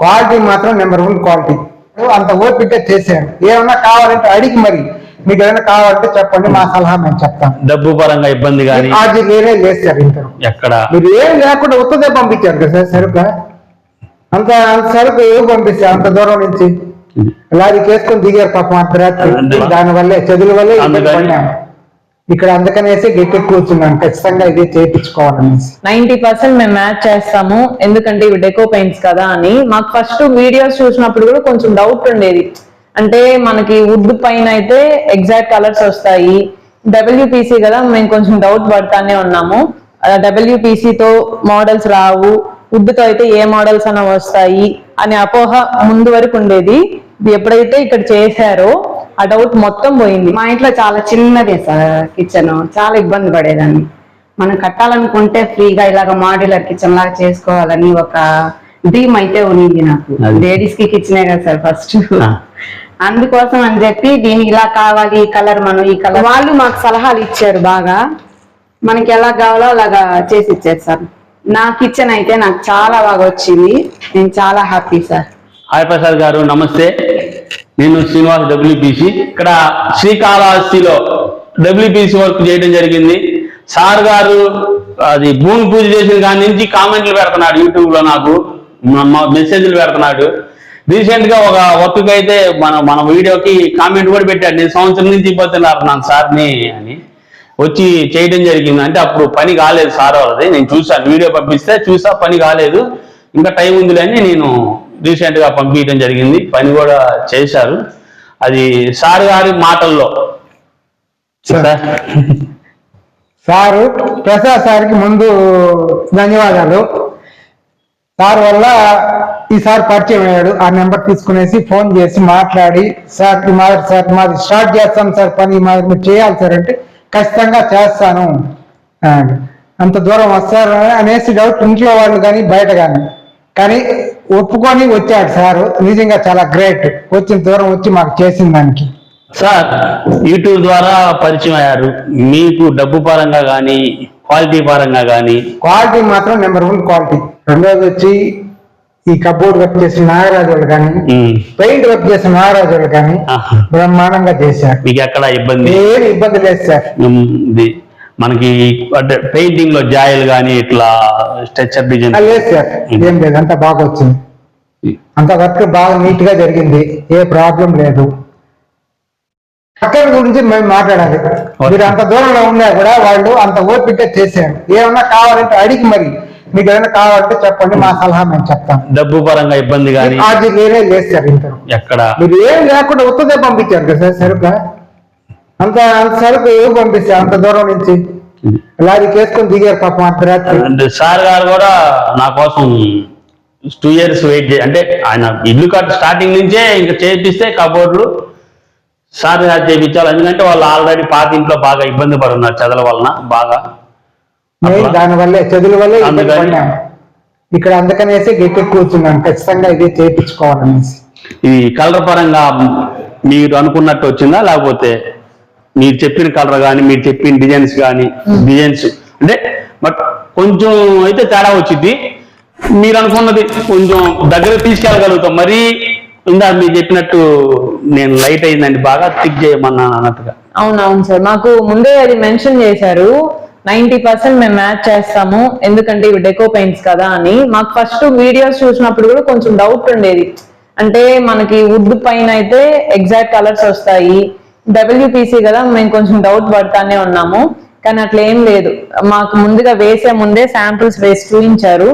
Quality మాత్రం number one quality. అంత ఓపిక చేశాను ఏమన్నా కావాలంటే అడిగి మరి. మీకు ఏమైనా కావాలంటే చెప్పండి మా సలహా మేము చెప్తాం. డబ్బు పరంగా ఇబ్బంది కానీ అది సార్ ఇంకా ఎక్కడ? మీరు ఏం లేకుండా ఉత్తదే పంపించారు కదా సార్ సరుకు అంత అంత సరుకు ఏం పంపిస్తారు అంత దూరం నుంచి? లారీకి వేసుకొని దిగారు పాపం అర్ధరాత్రి. దాని వల్లే చదువుల వల్లే. ఇక్కడ అందుకనేసి గట్టి కూర్చున్నాను. ఖచ్చితంగా ఇది చేయించుకోవాలనేసి. నైన్టీ పర్సెంట్ మేము మ్యాచ్ చేస్తాము. ఎందుకంటే ఇవి డెకో పెయింట్స్ కదా అని. మాకు ఫస్ట్ వీడియోస్ చూసినప్పుడు కూడా కొంచెం డౌట్ ఉండేది. అంటే మనకి వుడ్ పైన అయితే ఎగ్జాక్ట్ కలర్స్ వస్తాయి. డబ్ల్యూపీసీ కదా మేము కొంచెం డౌట్ పడతానే ఉన్నాము. డబ్ల్యూపీసీతో మోడల్స్ రావు. వుడ్తో అయితే ఏ మోడల్స్ అన్న వస్తాయి అనే అపోహ ముందు వరకు ఉండేది. ఇది ఎప్పుడైతే ఇక్కడ చేశారో ఆ డౌట్ మొత్తం పోయింది. మా ఇంట్లో చాలా చిన్నదే సార్ కిచెన్ చాలా ఇబ్బంది పడేదాన్ని. మనం కట్టాలనుకుంటే ఫ్రీగా ఇలాగ మాడ్యులర్ కిచెన్ లాగా చేసుకోవాలని ఒక డ్రీమ్ అయితే ఉన్నింది నాకు. లేడీస్కి కిచెనే కదా సార్ ఫస్ట్. అందుకోసం అని చెప్పి దీని ఇలా కావాలి ఈ కలర్ మనం ఈ కలర్ వాళ్ళు మాకు సలహాలు ఇచ్చారు బాగా. మనకి ఎలా కావాలో అలాగా చేసి ఇచ్చారు సార్. నా కిచెన్ అయితే నాకు చాలా బాగా వచ్చింది. నేను చాలా హ్యాపీ సార్. హాయ్ ప్రసాద్ గారు నమస్తే. నేను శ్రీనివాస్ డబ్ల్యూపీసీ ఇక్కడ శ్రీకాళహస్తిలో డబ్ల్యూపీసీ వర్క్ చేయడం జరిగింది. సార్ గారు అది భూమి పూజ చేసిన దాని నుంచి కామెంట్లు పెడుతున్నాడు యూట్యూబ్లో నాకు మెసేజ్లు పెడుతున్నాడు. రీసెంట్గా ఒక వర్క్ అయితే మన మన వీడియోకి కామెంట్ కూడా పెట్టాడు. నేను సంవత్సరం నుంచి ఇబ్బందులు సార్ని అని. వచ్చి చేయడం జరిగింది. అంటే అప్పుడు పని కాలేదు సార్ వాళ్ళది. నేను చూసాను వీడియో పంపిస్తే చూసా పని కాలేదు. ఇంకా టైం ఉందిలే అని నేను రీసెంట్గా పంపించడం జరిగింది. పని కూడా చేశారు. అది సార్ గారి మాటల్లో. సార్. సారు. ప్రసాద్ సార్కి ముందు ధన్యవాదాలు. సార్ వల్ల ఈసారి పరిచయం అయ్యాడు. ఆ నెంబర్ తీసుకునేసి ఫోన్ చేసి మాట్లాడి సార్ మాదిరి సార్ మాది స్టార్ట్ చేస్తాం సార్ పని మాదిరి మీరు చేయాలి సార్ అంటే ఖచ్చితంగా చేస్తాను. అంత దూరం వస్తారు అనేసి డౌట్ ఇంట్లో వాళ్ళు కానీ బయట కానీ. కానీ ఒప్పుకొని వచ్చాడు సారు. నిజంగా చాలా గ్రేట్. వచ్చిన దూరం వచ్చి మాకు చేసిన దానికి. సార్ యూట్యూబ్ ద్వారా పరిచయం అయ్యారు. మీకు డబ్బు పరంగా కానీ క్వాలిటీ పరంగా కానీ క్వాలిటీ మాత్రం నెంబర్ వన్ క్వాలిటీ. రెండోది వచ్చి ఈ కబోర్డ్ వర్క్ చేసిన నాగరాజు వాళ్ళు కానీ పెయింట్ వర్క్ చేసిన నాగరాజు వాళ్ళు కానీ బ్రహ్మాండంగా చేశారు. మీకు ఎక్కడ ఇబ్బంది? ఏమి ఇబ్బంది లేదు సార్. మనకి అంటే పెయింటింగ్లో జాయలు కానీ ఇట్లా స్ట్రక్చర్ డిజైన్ ఆ, లేదు సార్ ఏం లేదు అంత బాగా వచ్చింది. అంత వర్క్ బాగా నీట్గా జరిగింది ఏ ప్రాబ్లం లేదు. పక్కన గురించి మేము మాట్లాడాలి. మీరు అంత దూరంలో ఉన్నా కూడా వాళ్ళు అంత ఓపిక చేశారు ఏమన్నా కావాలంటే అడిగి మరి మీకు ఏమైనా కావాలంటే చెప్పండి మా సలహా మేము చెప్తాం. డబ్బు పరంగా ఇబ్బంది కానీ అది సార్ ఇంత ఎక్కడ? మీరు ఏం లేకుండా ఉత్తదే పంపించారు కదా సార్ సరుకు అంత అంత సరుకు ఏం పంపిస్తారు అంత దూరం నుంచి? లారీకి వేసుకొని దిగారు పాపం అర్ధరాత్రి. సార్ గారు కూడా నా కోసం టూ ఇయర్స్ వెయిట్ చే అంటే ఆయన ఇల్లు కట్ స్టార్టింగ్ నుంచే ఇంకా చేపిస్తే కబోర్డ్లు సార్ గారు చేయించాలి ఎందుకంటే వాళ్ళు ఆల్రెడీ పాత ఇంట్లో బాగా ఇబ్బంది పడున్నారు చదల వలన బాగా. దాని వల్లే చదువుల వల్లే ఇక్కడ అందుకనేసి గట్టి కూర్చున్నాను ఖచ్చితంగా ఇది చేయించుకోవాలనేసి ఈ కలర్ పరంగా మీరు అనుకున్నట్టు వచ్చిందా? లేకపోతే మీరు చెప్పిన కలర్ కానీ మీరు చెప్పిన డిజైన్స్ కానీ డిజైన్స్. అంటే బట్ కొంచెం అయితే తేడా వచ్చింది మీరు అనుకున్నది కొంచెం దగ్గర తీసుకెళ్ళగలుగుతాం. మరీ ఇందా మీరు చెప్పినట్టు నేను లైట్ అయిందండి బాగా థిక్ చేయమన్నాను అన్నట్టుగా. అవునవును సార్. మాకు ముందే అది మెన్షన్ చేశారు. నైన్టీ పర్సెంట్ మేము మ్యాచ్ చేస్తాము. ఎందుకంటే ఇవి డెకో పెయింట్స్ కదా అని. మాకు ఫస్ట్ వీడియోస్ చూసినప్పుడు కూడా కొంచెం డౌట్ ఉండేది. అంటే మనకి వుడ్ పైన అయితే ఎగ్జాక్ట్ కలర్స్ వస్తాయి. డబ్ల్యూపీసీ కదా మేము కొంచెం డౌట్ పడతానే ఉన్నాము. కానీ అట్లా ఏం లేదు. మాకు ముందుగా వేసే ముందే శాంపిల్స్ వేసి చూపించారు.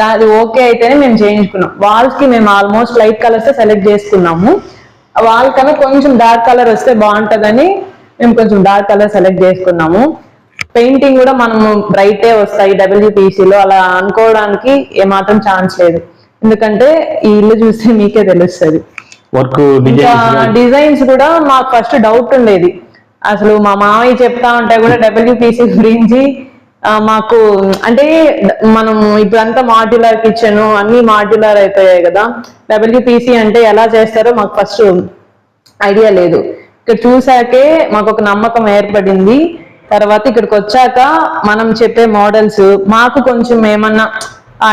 దాది ఓకే అయితేనే మేము చేయించుకున్నాం. వాల్స్కి మేము ఆల్మోస్ట్ లైట్ కలర్స్ సెలెక్ట్ చేసుకున్నాము. వాల్ కన్నా కొంచెం డార్క్ కలర్ వస్తే బాగుంటుందని మేము కొంచెం డార్క్ కలర్ సెలెక్ట్ చేసుకున్నాము. పెయింటింగ్ కూడా మనము బ్రైటే వస్తాయి డబ్ల్యూపీసీలో అలా అనుకోవడానికి ఏమాత్రం ఛాన్స్ లేదు. ఎందుకంటే ఈ ఇల్లు చూస్తే మీకే తెలుస్తుంది. వర్క్ డిజైన్స్ కూడా మాకు ఫస్ట్ డౌట్ ఉండేది. అసలు మా మామయ్య చెప్తా ఉంటే కూడా డబ్ల్యూపీసీ గురించి మాకు అంటే మనం ఇప్పుడంతా మాడ్యులర్ కిచెన్ అన్ని మాడ్యులర్ అయిపోయాయి కదా. డబ్ల్యూపీసీ అంటే ఎలా చేస్తారో మాకు ఫస్ట్ ఐడియా లేదు. ఇక్కడ చూసాకే మాకు ఒక నమ్మకం ఏర్పడింది. తర్వాత ఇక్కడికి వచ్చాక మనం చెప్పే మోడల్స్ మాకు కొంచెం ఏమన్నా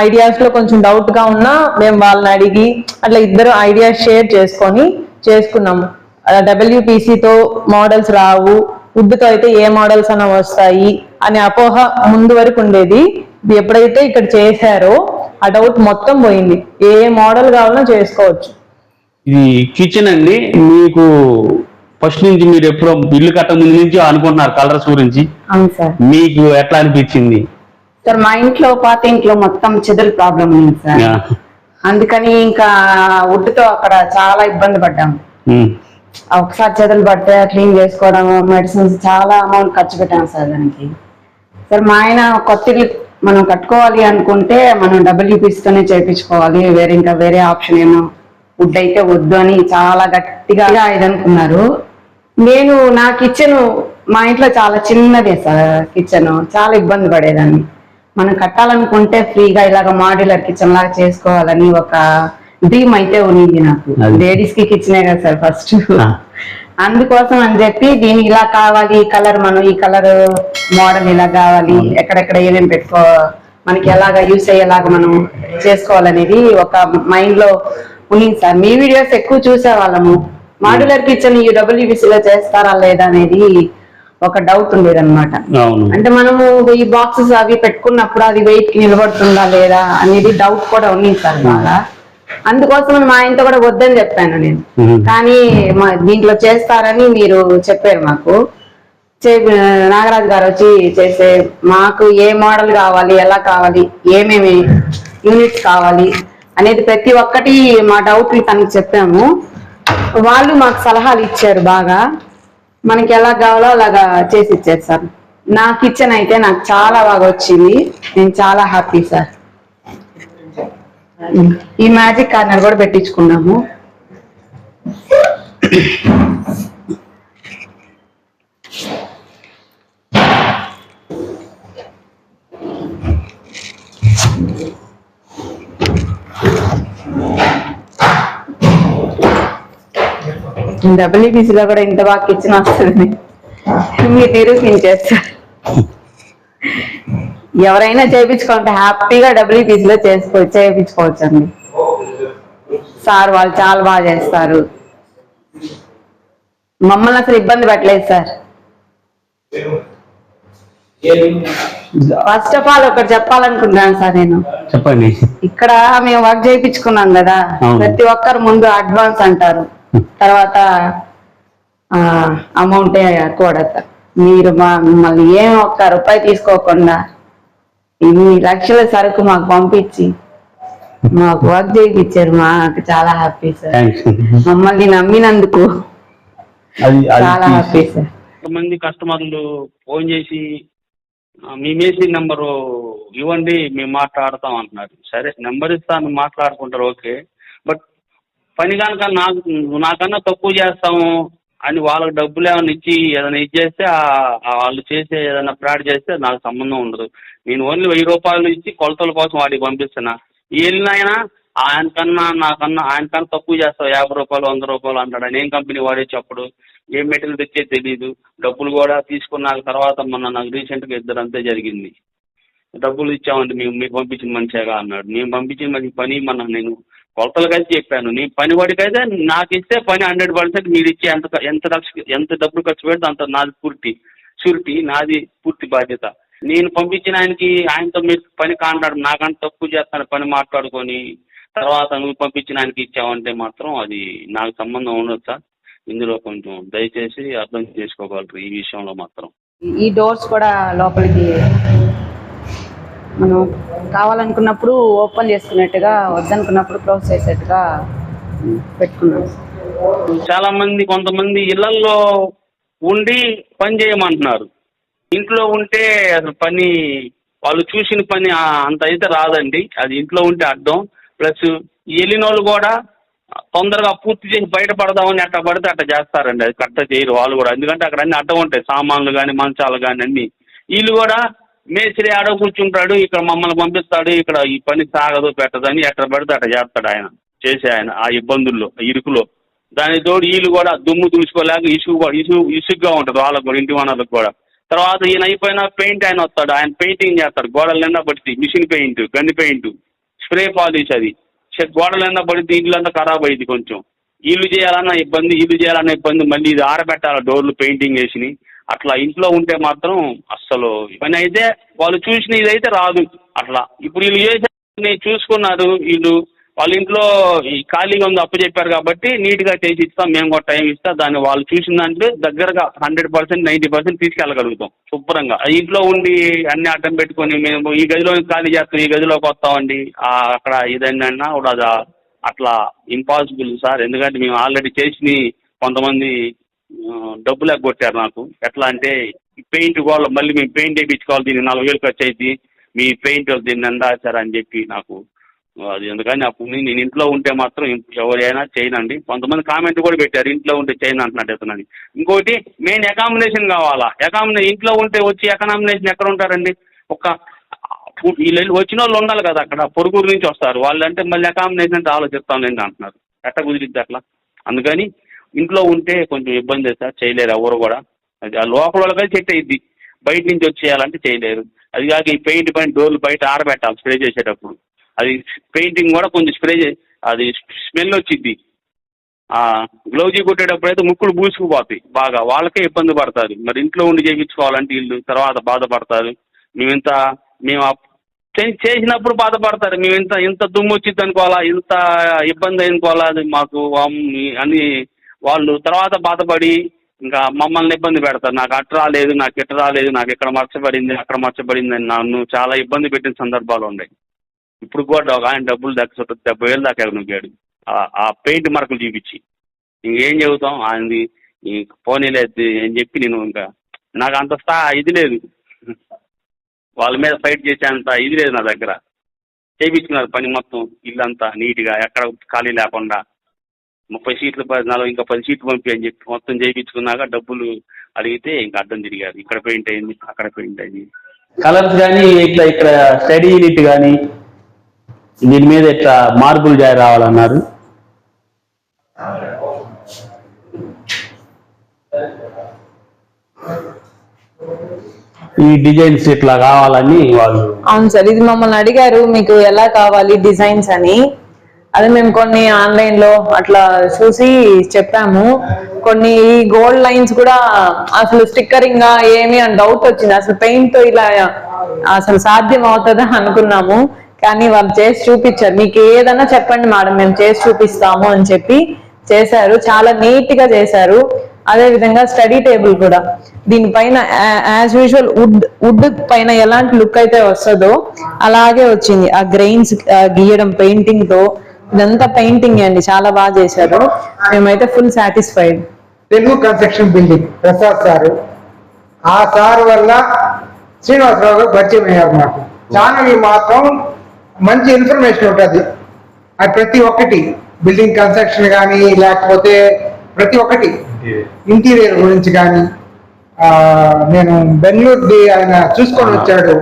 ఐడియాస్లో కొంచెం డౌట్గా ఉన్నా మేము వాళ్ళని అడిగి అట్లా ఇద్దరు ఐడియాస్ షేర్ చేసుకొని చేసుకున్నాము. WPC తో మోడల్స్ రావు wood తో అయితే ఏ మోడల్స్ అన్న వస్తాయి అనే అపోహ ముందు వరకు ఉండేది. ఎప్పుడైతే ఇక్కడ చేశారో ఆ డౌట్ మొత్తం పోయింది. ఏ మోడల్ కావాలన్నా చేసుకోవచ్చు. ఇది కిచెన్ అండి. మీకు ఫస్ట్ నుంచి మీరు ఎప్పుడో ఇల్లు కట్ట ముందు నుంచి అనుకుంటున్నారు కలర్స్ గురించి. మీకు ఎట్లా అనిపించింది? సార్ మా ఇంట్లో పాత ఇంట్లో మొత్తం చెదురు ప్రాబ్లం ఉంది సార్. అందుకని ఇంకా wood తో అక్కడ చాలా ఇబ్బంది పడ్డాం ఉమ్. ఆ ఒకసారి చెదలు పడితే క్లీన్ చేసుకోవడం మెడిసిన్స్ చాలా అమౌంట్ ఖర్చు పెట్టాం సార్ దానికి. సార్ మా ఆయన కొత్త ఇల్లు మనం కట్టుకోవాలి అనుకుంటే మనం డబుల్ తోనే చేయించుకోవాలి. వేరే ఇంకా వేరే ఆప్షన్ ఏమో వుడ్ అయితే వద్దు అని చాలా గట్టిగా ఇది అనుకున్నారు. నేను నా కిచెన్ మా ఇంట్లో చాలా చిన్నదే సార్ కిచెన్ చాలా ఇబ్బంది పడేదాన్ని. మనం కట్టాలనుకుంటే ఫ్రీగా ఇలాగ మాడ్యులర్ కిచెన్ లాగా చేసుకోవాలని ఒక డ్రీమ్ అయితే ఉన్నింది నాకు. లేడీస్కి కిచెనే కదా సార్ ఫస్ట్. అందుకోసం అని చెప్పి దీని ఇలా కావాలి ఈ కలర్ మనం ఈ కలర్ మోడల్ ఇలా కావాలి ఎక్కడెక్కడ ఏమేమి పెట్టుకో మనకి ఎలాగ యూస్ అయ్యేలాగా మనం చేసుకోవాలనేది ఒక మైండ్లో ఉన్నింది సార్. మీ వీడియోస్ ఎక్కువ చూసే వాళ్ళము మాడ్యులర్ కిచెన్ ఈ డబ్ల్యూబీసీ లో చేస్తారా లేదా అనేది ఒక డౌట్ ఉండేది అనమాట అవును. అంటే మనము ఈ బాక్సెస్ అవి పెట్టుకున్నప్పుడు అది వెయిట్కి నిలబడుతుందా లేదా అనేది డౌట్ కూడా ఉంది సార్ బాగా. అందుకోసం మా ఆయనతో కూడా వద్దని చెప్పాను నేను. కానీ మా దీంట్లో చేస్తారని మీరు చెప్పారు మాకు. నాగరాజు గారు వచ్చి చేసే మాకు ఏ మోడల్ కావాలి ఎలా కావాలి ఏమేమి యూనిట్స్ కావాలి అనేది ప్రతి ఒక్కటి మా డౌట్ తనకు చెప్పాము. వాళ్ళు మాకు సలహాలు ఇచ్చారు బాగా. మనకి ఎలా కావాలో అలాగా చేసి ఇచ్చారు సార్. నా కిచెన్ అయితే నాకు చాలా బాగా వచ్చింది. నేను చాలా హ్యాపీ సార్. ఈ మ్యాజిక్ కార్నర్ కూడా పెట్టించుకున్నాము. WBC లో కూడా ఇంత బాగా కిచెన్ వస్తుంది మీరు నిరూపించారు సార్ ఎవరైనా చేయించుకుంటే హ్యాపీగా డబ్ల్యూపీసీ లో చేసుకో చేయించుకోవచ్చు అండి సార్ వాళ్ళు చాలా బాగా చేస్తారు. మమ్మల్ని అసలు ఇబ్బంది పెట్టలేదు సార్. ఫస్ట్ ఆఫ్ ఆల్ ఒకటి చెప్పాలనుకుంటున్నాను సార్ నేను. చెప్పండి. ఇక్కడ మేము వర్క్ చేయించుకున్నాం కదా. ప్రతి ఒక్కరు ముందు అడ్వాన్స్ అంటారు. తర్వాత అమౌంట్ కూడా మీరు మా మమ్మల్ని ఏం ఒక్క రూపాయి తీసుకోకుండా ఇన్ని లక్షల సరుకు మాకు పంపించి మాకు వర్క్ చేయించారు మాకు చాలా హ్యాపీ సార్ మమ్మల్ని నమ్మినందుకు అది చాలా హ్యాపీ సార్ కొంతమంది కస్టమర్లు ఫోన్ చేసి "ఆ, మీ మేసి నెంబరు ఇవ్వండి మేము మాట్లాడతాం అంటున్నారు. సరే నెంబర్ ఇస్తాను మాట్లాడుకుంటారు ఓకే. పని కనుక నాకు నాకన్నా తక్కువ చేస్తాము అని వాళ్ళకి డబ్బులు ఏమైనా ఇచ్చి ఏదైనా ఇచ్చేస్తే వాళ్ళు చేసే ఏదైనా ఫ్రాడ్ చేస్తే నాకు సంబంధం ఉండదు. నేను ఓన్లీ వెయ్యి రూపాయలు ఇచ్చి కొలతల కోసం వాడికి పంపిస్తున్నా. వెళ్ళినాయన ఆయనకన్నా నాకన్నా ఆయనకన్నా తక్కువ చేస్తావు. యాభై రూపాయలు వంద రూపాయలు అంటాడు. ఆయన ఏం కంపెనీ వాడే చెప్పడు. ఏం మెటీరియల్ తెచ్చే తెలియదు డబ్బులు కూడా తీసుకున్న తర్వాత మొన్న నాకు రీసెంట్గా ఇద్దరు అంతే జరిగింది. డబ్బులు ఇచ్చామండి మేము మీకు పంపించిన మనిషేగా అన్నాడు. మేము పంపించిన మనిషి పని మన నేను కొలతలకైతే చెప్పాను. నీ పని వాడికైతే నాకు ఇస్తే పని హండ్రెడ్ పర్సెంట్ మీరు ఇచ్చే ఎంత ఎంత లక్ష ఎంత డబ్బులు ఖర్చు పెడితే అంత నాది పూర్తి షూరిటీ నాది పూర్తి బాధ్యత. నేను పంపించిన ఆయనకి ఆయనతో మీరు పని కాంటాడు నాకంటే తక్కువ చేస్తాను పని మాట్లాడుకొని తర్వాత నువ్వు పంపించిన ఆయనకి ఇచ్చావంటే మాత్రం అది నాకు సంబంధం ఉండదు సార్. ఇందులో కొంచెం దయచేసి అర్థం చేసుకోగలరు ఈ విషయంలో మాత్రం. ఈ డోర్స్ కూడా లోపలికి మనం కావాలనుకున్నప్పుడు ఓపెన్ చేసుకున్నట్టుగా వద్దనుకున్నప్పుడు క్లోజ్ చేసేట్టుగా పెట్టుకున్నాం. చాలా మంది కొంతమంది ఇళ్ళలో ఉండి పని చేయమంటున్నారు. ఇంట్లో ఉంటే అసలు పని వాళ్ళు చూసిన పని అంత అయితే రాదండి. అది ఇంట్లో ఉంటే అర్థం. ప్లస్ వెళ్ళిన వాళ్ళు కూడా తొందరగా పూర్తి చేసి బయటపడదామని అట్ట పడితే అట్ట చేస్తారండి. అది కరెక్ట్ చేయరు వాళ్ళు కూడా. ఎందుకంటే అక్కడ అన్ని అడ్డం ఉంటాయి. సామాన్లు కానీ మంచాలు కానీ అన్ని. వీళ్ళు కూడా మేస్త్రి ఆడో కూర్చుంటాడు ఇక్కడ మమ్మల్ని పంపిస్తాడు ఇక్కడ ఈ పని సాగదు పెట్టదని ఎక్కడ పడితే అట్ట చేస్తాడు ఆయన చేసే ఆయన ఆ ఇబ్బందుల్లో ఇరుకులో. దాని తోడు వీళ్ళు కూడా దుమ్ము దూసుకోలేక ఇసుగు కూడా ఇసుగు ఇసుగ్గా ఉంటుంది వాళ్ళకు కూడా ఇంటి వనరులకు కూడా. తర్వాత ఈయన అయిపోయినా పెయింట్ ఆయన వస్తాడు ఆయన పెయింటింగ్ చేస్తాడు గోడల నిండా పడితే మిషన్ పెయింట్ గన్ని పెయింట్ స్ప్రే పాలిష్ అది. చె- గోడల నిండా పడితే ఇల్లు అంతా ఖరాబ్ అయింది కొంచెం. ఇల్లు చేయాలన్న ఇబ్బంది ఇల్లు చేయాలన్న ఇబ్బంది మళ్ళీ ఇది ఆరబెట్టాలి డోర్లు పెయింటింగ్ వేసి అట్లా ఇంట్లో ఉంటే మాత్రం అస్సలు పని అయితే వాళ్ళు చూసిన ఇదైతే రాదు. అట్లా ఇప్పుడు వీళ్ళు చేసే చూసుకున్నారు వీళ్ళు. వాళ్ళ ఇంట్లో ఈ ఖాళీగా ఉంది అప్పు చెప్పారు కాబట్టి నీట్గా చేసి ఇస్తాం మేము కూడా టైం ఇస్తాం దాన్ని వాళ్ళు చూసిన దాంట్లో దగ్గరగా హండ్రెడ్ పర్సెంట్ నైన్టీ పర్సెంట్ తీసుకెళ్ళగలుగుతాం శుభ్రంగా. ఇంట్లో ఉండి అన్ని అడ్డం పెట్టుకొని మేము ఈ గదిలో ఖాళీ చేస్తాం ఈ గదిలోకి వస్తామండి. అక్కడ ఇదన్నా కూడా అది అట్లా ఇంపాసిబుల్ సార్. ఎందుకంటే మేము ఆల్రెడీ చేసి కొంతమంది డబ్బులు ఎగ్గొట్టారు నాకు. ఎట్లా అంటే పెయింట్ గోళ్ళ మళ్ళీ మేము పెయింట్ వేయించుకోవాలి దీన్ని నలభై వేలు ఖర్చు అయింది మీ పెయింట్ దీన్ని ఎందాచారు అని చెప్పి నాకు అది ఎందుకని అప్పుడు నేను ఇంట్లో ఉంటే మాత్రం ఎవరైనా చేయనండి. కొంతమంది కామెంట్ కూడా పెట్టారు ఇంట్లో ఉంటే చేయను అంటున్నట్టు ఇతనని. ఇంకోటి మెయిన్ అకామిడేషన్ కావాలా? అకామిడే ఇంట్లో ఉంటే వచ్చి అకామిడేషన్ ఎక్కడ ఉంటారండి? ఒక వీళ్ళు వచ్చిన వాళ్ళు ఉండాలి కదా అక్కడ పొరుగురు నుంచి వస్తారు. వాళ్ళంటే మళ్ళీ అకామిడేషన్ అంటే ఆలోచిస్తాం లేండి అంటున్నారు. ఎట్ట కుదిరిద్ది అట్లా? అందుకని ఇంట్లో ఉంటే కొంచెం ఇబ్బంది సార్ చేయలేరు ఎవరు కూడా. అది ఆ లోపల వాళ్ళకి సెట్ అయ్యిద్ది బయట నుంచి వచ్చి చేయాలంటే చేయలేరు. అది కాక ఈ పెయింట్ పైన డోర్లు బయట ఆరబెట్టాలి స్ప్రే చేసేటప్పుడు. అది పెయింటింగ్ కూడా కొంచెం స్ప్రే చే అది స్మెల్ వచ్చిద్ది. గ్లౌజీ కొట్టేటప్పుడు అయితే ముక్కులు పూసుకుపోతాయి బాగా. వాళ్ళకే ఇబ్బంది పడతారు. మరి ఇంట్లో ఉండి చేయించుకోవాలంటే వీళ్ళు తర్వాత బాధపడతారు. మేమింత మేము అప్- చేసినప్పుడు బాధపడతారు. మేము ఇంత ఇంత దుమ్ము వచ్చింది అనుకోవాలా ఇంత ఇబ్బంది అనుకోవాలా అది మాకు అమ్- అని వాళ్ళు తర్వాత బాధపడి ఇంకా మమ్మల్ని ఇబ్బంది పెడతారు. నాకు అట్ట రాలేదు నాకు ఇట్ట రాలేదు నాకు ఇక్కడ మర్చబడింది అక్కడ మర్చబడింది అని నన్ను చాలా ఇబ్బంది పెట్టిన సందర్భాలు ఉన్నాయి. ఇప్పుడు కూడా ఒక ఆయన డబ్బులు దక్క డెబ్బై వేలు దాకా ఎగనుగాడు ఆ పెయింట్ మార్కులు చూపించి. ఇంకేం చెబుతాం? ఆయనది పోనీలేదు అని చెప్పి నేను ఇంకా నాకు అంత స్థా ఇది లేదు. వాళ్ళ మీద ఫైట్ చేసేంత ఇది లేదు నా దగ్గర. చేయించుకున్నారు పని మొత్తం ఇల్లంతా నీట్గా ఎక్కడ ఖాళీ లేకుండా. ముప్పై సీట్లు పది నలభై ఇంకా పది సీట్లు పంపి అని చెప్పి మొత్తం చేయించుకున్నాక డబ్బులు అడిగితే ఇంకా అడ్డం తిరిగారు. ఇక్కడ పెయింట్ అయింది అక్కడ పెయింట్ అయింది. కలర్స్ కానీ ఇట్లా ఇక్కడ స్టడీ యూనిట్ కానీ దీని మీద ఇట్లా మార్పులు జాయి రావాలన్నారు. ఈ డిజైన్స్ ఇట్లా కావాలని వాళ్ళు అవును సార్ ఇది మమ్మల్ని అడిగారు మీకు ఎలా కావాలి డిజైన్స్ అని. అదే మేము కొన్ని ఆన్లైన్లో అట్లా చూసి చెప్పాము. కొన్ని గోల్డ్ లైన్స్ కూడా అసలు స్టిక్కరింగ్గా ఏమి అని డౌట్ వచ్చింది. అసలు పెయింట్తో ఇలా అసలు సాధ్యం అవుతుందా అనుకున్నాము. కానీ వాళ్ళు చేసి చూపించారు. మీకు ఏదన్నా చెప్పండి మేడం మేము చేసి చూపిస్తాము అని చెప్పి చేశారు. చాలా నీట్గా చేశారు. అదే విధంగా స్టడీ టేబుల్ కూడా. దీనిపైన యాజ్ యూజువల్ వుడ్ వుడ్ పైన ఎలాంటి లుక్ అయితే వస్తుందో అలాగే వచ్చింది. ఆ గ్రెయిన్స్ గీయడం పెయింటింగ్తో ఇదంతా పెయింటింగ్ అండి చాలా బాగా చేశారు. మేమైతే full satisfied Telugu construction building Prasad sir. ఆ సార్ వల్ల శ్రీనివాసరావు గారు పరిచయం అయ్యారు మాకు. ఛానల్ మాత్రం మంచి ఇన్ఫర్మేషన్ ఉంటుంది. అది ప్రతి ఒక్కటి బిల్డింగ్ కన్స్ట్రక్షన్ కానీ లేకపోతే ప్రతి ఒక్కటి. ఇంటీరియర్ గురించి కానీ నేను బెంగళూరుది ఆయన చూసుకొని వచ్చాడు.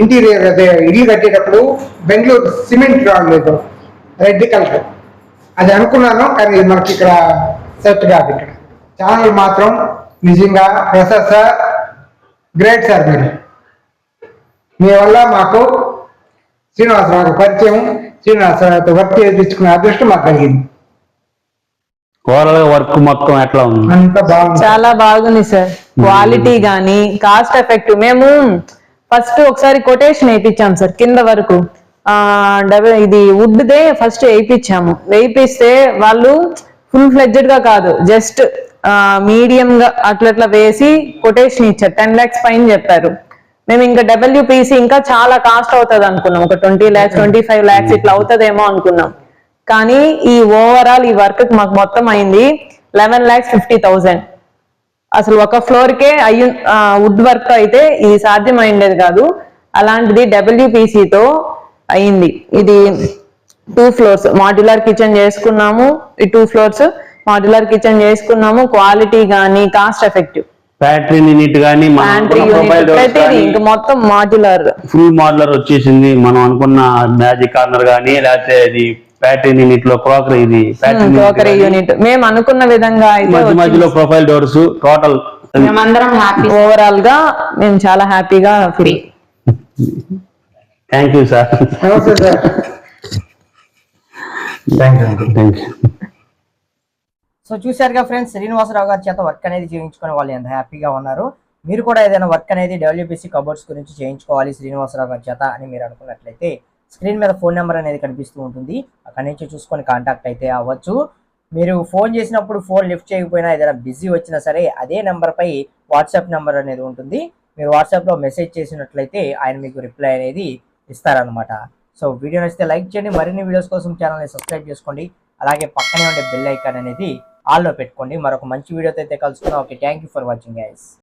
ఇంటీరియర్ అదే ఇల్లు కట్టేటప్పుడు బెంగళూరు సిమెంట్ రాలేదు. Red colour. అది అనుకున్నాను కానీ మనకి ఇక్కడ సెట్ కాదు ఇక్కడ. ఛానల్ మాత్రం నిజంగా ప్రసాద్ సార్ గ్రేట్ సార్ మీరు. మీ వల్ల మాకు శ్రీనివాసరావు పరిచయం శ్రీనివాసరావుతో వర్క్ చేయించుకునే అదృష్టం మాకు కలిగింది. ఓవరాల్ వర్క్ మొత్తం ఎట్లా ఉంది? అంత బాగుంది. చాలా బాగుంది సార్. క్వాలిటీ గానీ కాస్ట్ ఎఫెక్టివ్ మేము ఫస్ట్ ఒకసారి కొటేషన్ వేయించాం సార్ కింద వరకు. ఇది వుడ్ దే ఫస్ట్ వేయించాము వేయిపిస్తే వాళ్ళు ఫుల్ ఫ్లెడ్జెడ్గా కాదు జస్ట్ మీడియం గా అట్లట్లా వేసి కొటేషన్ ఇచ్చారు. టెన్ లాక్స్ పైన చెప్పారు. మేము ఇంకా డబ్ల్యూపీసీ ఇంకా చాలా కాస్ట్ అవుతుంది అనుకున్నాం. ఒక twenty lakhs twenty five lakhs ఇట్లా అవుతుందేమో అనుకున్నాం. కానీ ఈ ఓవరాల్ ఈ వర్క్ మాకు మొత్తం అయింది లెవెన్ ల్యాక్స్ ఫిఫ్టీ థౌసండ్ అసలు ఒక ఫ్లోర్ కే అయ్యి వుడ్ వర్క్ అయితే ఇది సాధ్యం అయిండేది కాదు. అలాంటిది WPC తో అయింది. ఇది టూ ఫ్లోర్స్ మాడ్యులర్ కిచెన్ చేసుకున్నాము. ఈ టూ ఫ్లోర్స్ మాడ్యులర్ కిచెన్ చేసుకున్నాము. క్వాలిటీ గానీ కాస్ట్ ఎఫెక్టివ్ ఫ్యాక్టరీ యూనిట్ కానీ ఇంకా మొత్తం మాడ్యులర్ ఫుల్ మోడలర్ వచ్చేసింది. మనం అనుకున్న మ్యాజిక్ కార్నర్ కానీ లేకపోతే ఇది యూనిట్లో క్రోకరీ ఇది ఫ్యాక్టరీ క్రోకరీ యూనిట్ మేము అనుకున్న విధంగా మధ్య. మధ్యలో ప్రొఫైల్ డోర్స్ టోటల్ మేమందరం హ్యాపీ ఓవరాల్గా మేము చాలా హ్యాపీగా ఫీల్ థ్యాంక్ యూ సార్ నమస్తే sir thank you thank you so చూశారుగా ఫ్రెండ్స్ శ్రీనివాసరావు గారి చేత వర్క్ అనేది చేయించుకునే వాళ్ళు ఎంత హ్యాపీగా ఉన్నారు. మీరు కూడా ఏదైనా వర్క్ అనేది డబ్ల్యూబీసీ కబోర్డ్స్ గురించి చేయించుకోవాలి శ్రీనివాసరావు గారి చేత అని మీరు అనుకున్నట్లయితే స్క్రీన్ మీద ఫోన్ నెంబర్ అనేది కనిపిస్తూ ఉంటుంది. అక్కడి నుంచి చూసుకొని కాంటాక్ట్ అయితే అవ్వచ్చు. మీరు ఫోన్ చేసినప్పుడు ఫోన్ లిఫ్ట్ చేయకపోయినా ఏదైనా బిజీ వచ్చినా సరే అదే నెంబర్పై వాట్సాప్ నెంబర్ అనేది ఉంటుంది. మీరు వాట్సాప్లో మెసేజ్ చేసినట్లయితే ఆయన మీకు రిప్లై అనేది ఇస్తారనమాట సో వీడియో నచ్చితే లైక్ చేయండి. మరిన్ని వీడియోస్ కోసం ఛానల్ని సబ్స్క్రైబ్ చేసుకోండి. అలాగే పక్కనే ఉండే బెల్ ఐకాన్ అనేది ఆల్లో పెట్టుకోండి. మరొక మంచి వీడియోతో అయితే కలుసుకుందాం. Okay thank you for watching guys